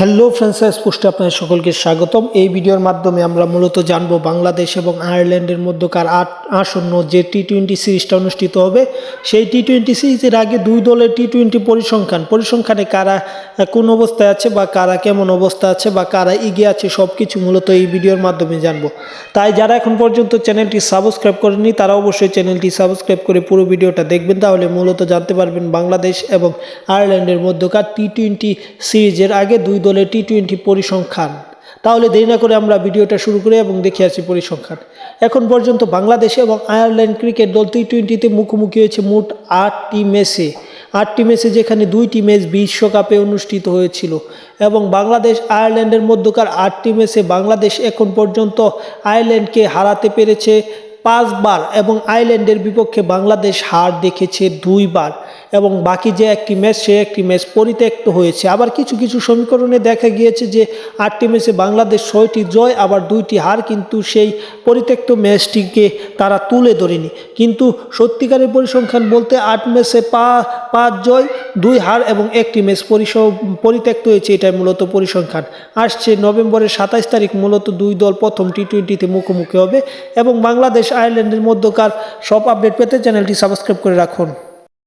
Hello friends পোস্টে আপনাদের সকলকে স্বাগতম। এই ভিডিওর মাধ্যমে আমরা মূলত জানব বাংলাদেশ এবং আয়ারল্যান্ডের মধ্যকার আট আসন্ন যে টি টোয়েন্টি সিরিজটা অনুষ্ঠিত হবে, সেই টি টোয়েন্টি সিরিজের আগে দুই দলের টি টোয়েন্টি পরিসংখ্যান, পরিসংখ্যানে কারা কোন অবস্থায় আছে বা কারা কেমন অবস্থা আছে বা কারা এগিয়ে আছে সব কিছু মূলত এই ভিডিওর মাধ্যমে জানব। তাই যারা এখন পর্যন্ত চ্যানেলটি সাবস্ক্রাইব করেনি তারা অবশ্যই চ্যানেলটি সাবস্ক্রাইব করে পুরো ভিডিওটা দেখবেন, তাহলে মূলত জানতে পারবেন বাংলাদেশ এবং আয়ারল্যান্ডের মধ্যকার টি টোয়েন্টি সিরিজের আগে দুই দলের টি টোয়েন্টি পরিসংখ্যান। তাহলে দেরি না করে আমরা ভিডিওটা শুরু করি এবং দেখে আসি পরিসংখ্যান। এখন পর্যন্ত বাংলাদেশ এবং আয়ারল্যান্ড ক্রিকেট দল টি টোয়েন্টিতে মুখোমুখি হয়েছে মোট আটটি ম্যাচে। আটটি ম্যাচে যেখানে দুইটি ম্যাচ বিশ্বকাপে অনুষ্ঠিত হয়েছিল এবং বাংলাদেশ, আয়ারল্যান্ডের মধ্যকার আটটি ম্যাচে বাংলাদেশ এখন পর্যন্ত আয়ারল্যান্ডকে হারাতে পেরেছে পাঁচবার এবং আয়ারল্যান্ডের বিপক্ষে বাংলাদেশ হার দেখেছে দুইবার। এবং বাকি যে একটি ম্যাচ, সে একটি ম্যাচ পরিত্যক্ত হয়েছে। আবার কিছু কিছু সমীকরণে দেখা গিয়েছে যে আটটি ম্যাচে বাংলাদেশ ছয়টি জয়, আবার দুইটি হার, কিন্তু সেই পরিত্যক্ত ম্যাচটিকে তারা তুলে ধরেনি। কিন্তু সত্যিকারের পরিসংখ্যান বলতে আট ম্যাচে পা, পাঁচ জয়, দুই হার এবং একটি ম্যাচ পরিস, পরিত্যক্ত হয়েছে, এটাই মূলত পরিসংখ্যান। আসছে নভেম্বরের সাতাইশ তারিখ, মূলত দুই দল প্রথম টি টোয়েন্টিতে মুখোমুখি হবে এবং বাংলাদেশ আয়ারল্যান্ডের মধ্যকার সব আপডেট পেতে চ্যানেলটি সাবস্ক্রাইব করে রাখুন।